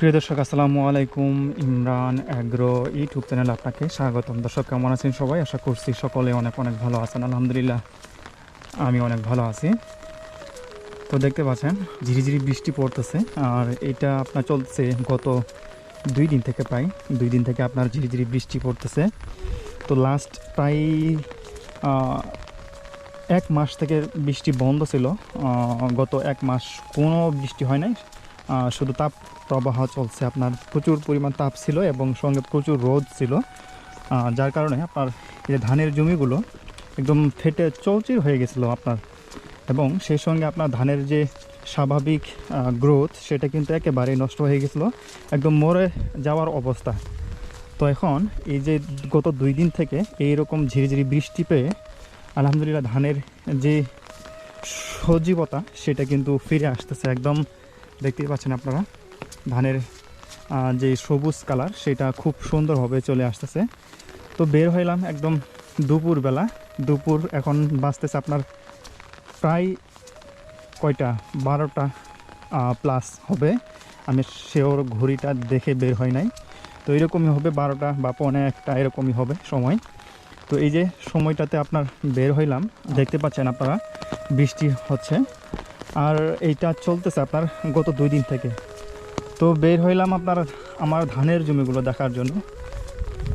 প্রিয় দর্শক, আসসালামু আলাইকুম। ইমরান অ্যাগ্রো ইউটিউব চ্যানেলে আপনাকে স্বাগতম। দর্শক, কেমন আছেন সবাই? আশা করছি সকলে অনেক অনেক ভালো আছেন। আলহামদুলিল্লাহ, আমি অনেক ভালো আছি। তো দেখতে পাচ্ছেন ঝিরিঝিরি বৃষ্টি পড়তেছে। আর এটা আপনার চলছে গত দুই দিন থেকে প্রায়, দুই দিন থেকে আপনার ঝিরিঝিরি বৃষ্টি পড়তেছে। তো লাস্ট প্রায় এক মাস থেকে বৃষ্টি বন্ধ ছিল। গত এক মাস কোনো বৃষ্টি হয় নাই। শুধু তাপ প্রবাহ চলছে, আপনার প্রচুর পরিমাণ তাপ ছিল এবং সঙ্গে প্রচুর রোদ ছিল। যার কারণে আপনার এই যে ধানের জমিগুলো একদম ফেটে চৌচির হয়ে গেছিল আপনার। এবং সেই সঙ্গে আপনার ধানের যে স্বাভাবিক গ্রোথ, সেটা কিন্তু একেবারেই নষ্ট হয়ে গেছিল, একদম মরে যাওয়ার অবস্থা। তো এখন এই যে গত দুই দিন থেকে এই রকম ঝিরিঝিরি বৃষ্টি পেয়ে আলহামদুলিল্লাহ ধানের যে সজীবতা, সেটা কিন্তু ফিরে আসতেছে একদম দেখতেই পাচ্ছেন আপনারা, ধানের যে সবুজ কালার, সেটা খুব সুন্দরভাবে চলে আসতেছে। তো বের হইলাম একদম দুপুরবেলা। দুপুর এখন বাজতেছে আপনার প্রায় কয়টা? বারোটা প্লাস হবে। আমি সেওর ঘড়িটা দেখে বের হয় নাই। তো এরকমই হবে বারোটা বা পনেরো একটা, এরকমই হবে সময়। তো এই যে সময়টাতে আপনার বের হইলাম, দেখতে পাচ্ছেন আপনারা, বৃষ্টি হচ্ছে। আর এইটা চলতেছে আপনার গত দুই দিন থেকে। তো বের হইলাম আপনার আমার ধানের জমিগুলো দেখার জন্য।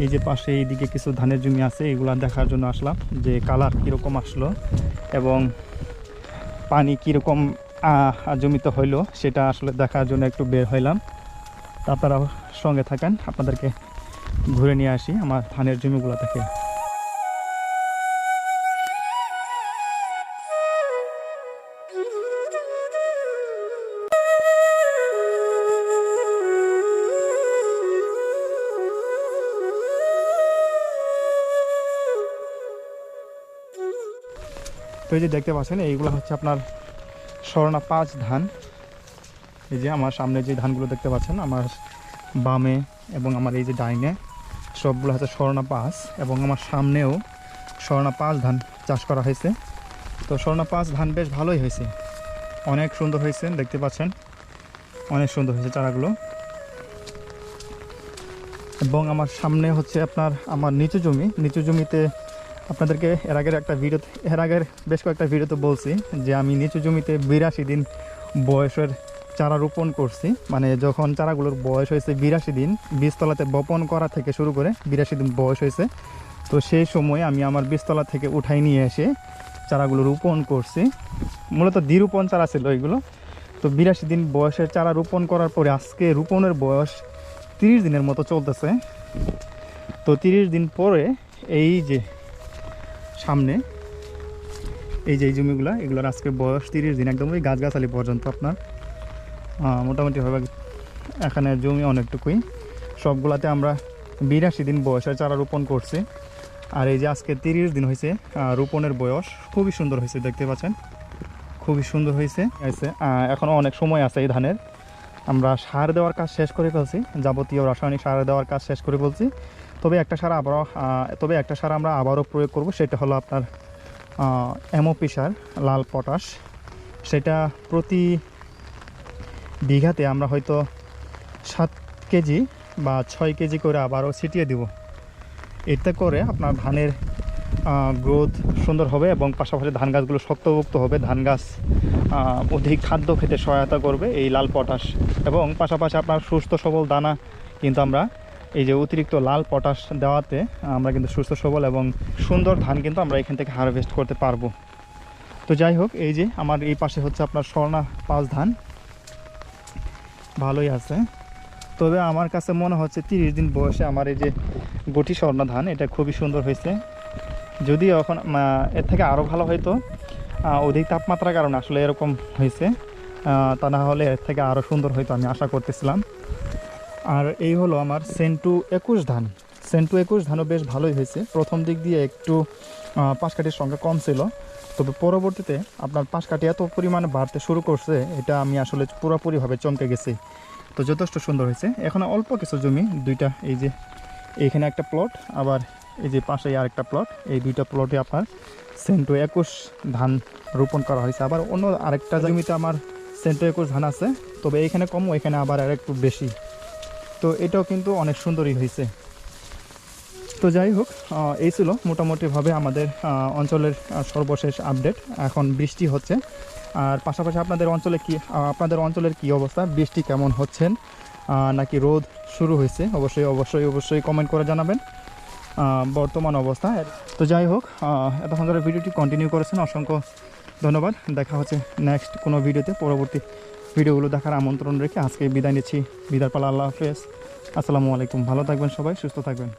এই যে পাশে এইদিকে কিছু ধানের জমি আছে, এগুলো দেখার জন্য আসলাম যে কালার কীরকম আসলো এবং পানি কীরকম জমিতে হইল সেটা আসলে দেখার জন্য একটু বের হইলাম। তা আপনারা সঙ্গে থাকেন, আপনাদেরকে ঘুরে নিয়ে আসি আমার ধানের জমিগুলো থেকে তো এই যে দেখতে পাচ্ছেন, এইগুলো হচ্ছে আপনার স্বর্ণা পাঁচ ধান। এই যে আমার সামনে যে ধানগুলো দেখতে পাচ্ছেন, আমার বামে এবং আমার এই যে ডাইনে সবগুলো হচ্ছে স্বর্ণা পাঁচ এবং আমার সামনেও স্বর্ণা পাঁচ ধান চাষ করা হয়েছে। তো স্বর্ণা পাঁচ ধান বেশ ভালোই হয়েছে। অনেক সুন্দর হয়েছে, দেখতে পাচ্ছেন? অনেক সুন্দর হয়েছে চারাগুলো। এবং আমার সামনে হচ্ছে আপনার, আমার নিচু জমি, নিচু জমিতে আপনাদেরকে এর আগের একটা ভিডিও এর আগের বেশ কয়েকটা ভিডিওতে বলছি যে আমি নিচু জমিতে বিরাশি দিন বয়সের চারা রোপণ করছি। মানে যখন চারাগুলোর বয়স হয়েছে বিরাশি দিন, বীজতলাতে বপন করা থেকে শুরু করে বিরাশি দিন বয়স হয়েছে। তো সেই সময় আমি আমার বীজতলা থেকে উঠাই নিয়ে এসে চারাগুলো রোপণ করছি। মূলত দ্বিরোপণ চারা ছিল এগুলো। তো বিরাশি দিন বয়সের চারা রোপণ করার পরে আজকে রোপণের বয়স তিরিশ দিনের মতো চলতেছে। তো তিরিশ দিন পরে এই যে সামনে। এই যে এই জমিগুলো, এগুলোর আজকে বয়স তিরিশ দিন, একদম ওই গাছগাছালি পর্যন্ত আপনার। মোটামুটিভাবে এখানে জমি অনেকটুকুই। সবগুলাতে আমরা বিরাশি দিন বয়সের চারা রোপণ করছি। আর এই যে আজকে তিরিশ দিন হয়েছে রোপণের বয়স, খুবই সুন্দর হয়েছে, দেখতে পাচ্ছেন? খুবই সুন্দর হয়েছে। এখনও অনেক সময় আছে এই ধানের। আমরা সার দেওয়ার কাজ শেষ করে ফেলছি, যাবতীয় রাসায়নিক সার দেওয়ার কাজ শেষ করে ফেলছি। তবে একটা সার আবারও তবে একটা সার আমরা আবারও প্রয়োগ করব, সেটা হলো আপনার এমওপি সার, লাল পটাশ। সেটা প্রতি বিঘাতে আমরা হয়তো সাত কেজি বা ছয় কেজি করে আবারও ছিটিয়ে দিব। এতে করে আপনার ধানের গ্রোথ সুন্দর হবে এবং পাশাপাশি ধান গাছগুলো শক্তপোক্ত হবে। ধান গাছ অধিক খাদ্য খেতে সহায়তা করবে এই লাল পটাশ। এবং পাশাপাশি আপনার সুস্থ সবল দানা কিন্তু আমরা, এই যে অতিরিক্ত লাল পটাশ দেওয়াতে আমরা কিন্তু সুস্থ সবল এবং সুন্দর ধান কিন্তু আমরা এখান থেকে হারভেস্ট করতে পারব। তো যাই হোক, এই যে আমার এই পাশে হচ্ছে আপনার স্বর্ণা পাঁচ ধান। ভালোই আছে। তবে আমার কাছে মনে হচ্ছে তিরিশ দিন বয়সে আমার এই যে গটি স্বর্ণা ধান, এটা খুবই সুন্দর হয়েছে। যদি এখন এর থেকে আরও ভালো হয়তো অধিক তাপমাত্রার কারণে আসলে এরকম হয়েছে তা না হলে এর থেকে আরও সুন্দর হয়তো আমি আশা করতেছিলাম। আর এই হলো আমার সেন্টু একুশ ধান। সেন্টু একুশ ধানও বেশ ভালোই হয়েছে প্রথম দিক দিয়ে একটু পাশকাঠির সংখ্যা কম ছিল। তবে পরবর্তীতে আপনার পাশকাঠি এত পরিমাণে বাড়তে শুরু করছে, এটা আমি আসলে পুরোপুরিভাবে চমকে গেছি। তো যথেষ্ট সুন্দর হয়েছে এখন অল্প কিছু জমি, দুইটা, এই যে এইখানে একটা প্লট আবার এই যে পাশে আরেকটা প্লট এই দুইটা প্লটে আপনার সেন্টু একুশ ধান রোপণ করা হয়েছে। আবার অন্য আরেকটা জমিতে আমার সেন্টু একুশ ধান আছে, তবে এখানে কম ওইখানে আবার আর একটু বেশি। তো এটাও কিন্তু অনেক সুন্দরই হয়েছে। তো যাই হোক এই ছিল মোটামুটিভাবে আমাদের অঞ্চলের সর্বশেষ আপডেট এখন বৃষ্টি হচ্ছে। আর পাশাপাশি আপনাদের অঞ্চলে কি আপনাদের অঞ্চলের কি অবস্থা? বৃষ্টি কেমন হচ্ছেন? নাকি রোদ শুরু হয়েছে? অবশ্যই অবশ্যই অবশ্যই কমেন্ট করে জানাবেন। বর্তমান অবস্থা। তো যাই হোক এত এতক্ষণ ধরে ভিডিওটি কন্টিনিউ করেছেন, অসংখ্য ধন্যবাদ। দেখা হচ্ছে নেক্সট কোনো ভিডিওতে। পরবর্তী ভিডিওগুলো দেখার আমন্ত্রণ রেখে আজকে বিদায় নিচ্ছি। বিদায় পালা, আল্লাহ হাফেজ। আসসালামু আলাইকুম। ভালো থাকবেন সবাই, সুস্থ থাকবেন।